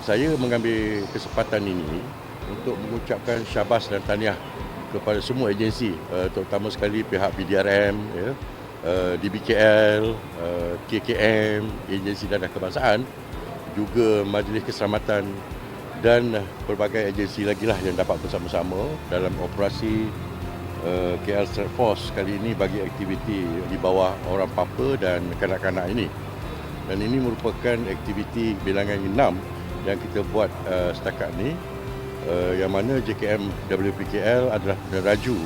Saya mengambil kesempatan ini untuk mengucapkan syabas dan tahniah kepada semua agensi uh, terutama sekali pihak PDRM ya uh, DBKL uh, KKM agensi dana kebangsaan juga majlis keselamatan dan pelbagai agensi lagi lah yang dapat bersama-sama dalam operasi KL Strike Force kali ini bagi aktiviti di bawah orang papa dan kanak-kanak ini. Dan ini merupakan aktiviti bilangan 6 yang kita buat uh, setakat ni uh, yang mana JKM WPKL adalah peneraju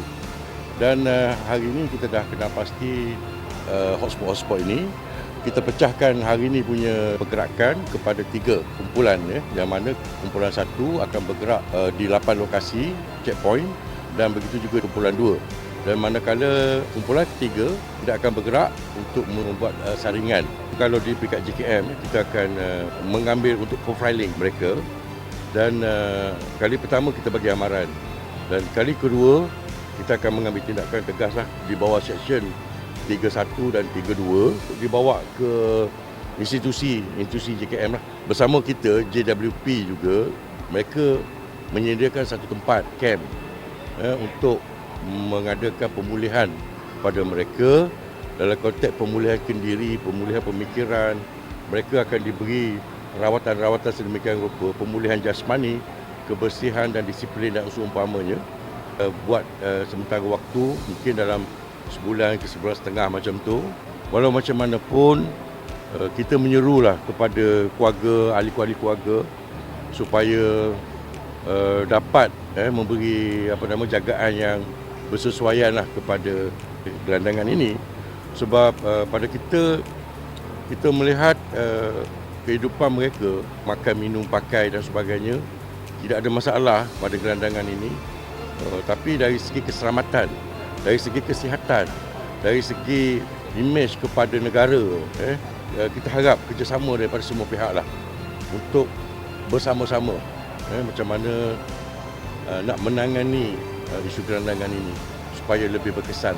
dan uh, hari ini kita dah kenal pasti uh, hotspot-hotspot ini. Kita pecahkan hari ini punya pergerakan kepada tiga kumpulan ya. Yang mana kumpulan satu akan bergerak uh, di 8 lokasi checkpoint dan begitu juga kumpulan dua. Dan manakala kumpulan ketiga tidak akan bergerak untuk membuat uh, saringan kalau di peringkat JKM kita akan uh, mengambil untuk profiling mereka. Dan uh, kali pertama kita bagi amaran. Dan kali kedua kita akan mengambil tindakan tegas lah di bawah section 31 dan 32 untuk dibawa ke institusi institusi JKM lah. Bersama kita JWP juga mereka menyediakan satu tempat camp eh, untuk mengadakan pemulihan pada mereka dalam konteks pemulihan kendiri, pemulihan pemikiran, mereka akan diberi rawatan-rawatan sedemikian rupa, pemulihan jasmani, kebersihan dan disiplin dan seumpamanya uh, buat uh, sementara waktu mungkin dalam sebulan ke sebulan setengah macam tu. Walau macam mana pun uh, kita menyerulah kepada keluarga, ahli-ahli keluarga supaya uh, dapat eh, memberi apa nama jagaan yang bersesuaian lah kepada gelandangan ini sebab uh, pada kita kita melihat uh, kehidupan mereka makan minum pakai dan sebagainya tidak ada masalah pada gelandangan ini uh, tapi dari segi keselamatan dari segi kesihatan dari segi imej kepada negara eh uh, kita harap kerjasama daripada semua pihak lah untuk bersama-sama eh, macam mana uh, nak menangani uh, isu gelandangan ini supaya lebih berkesan.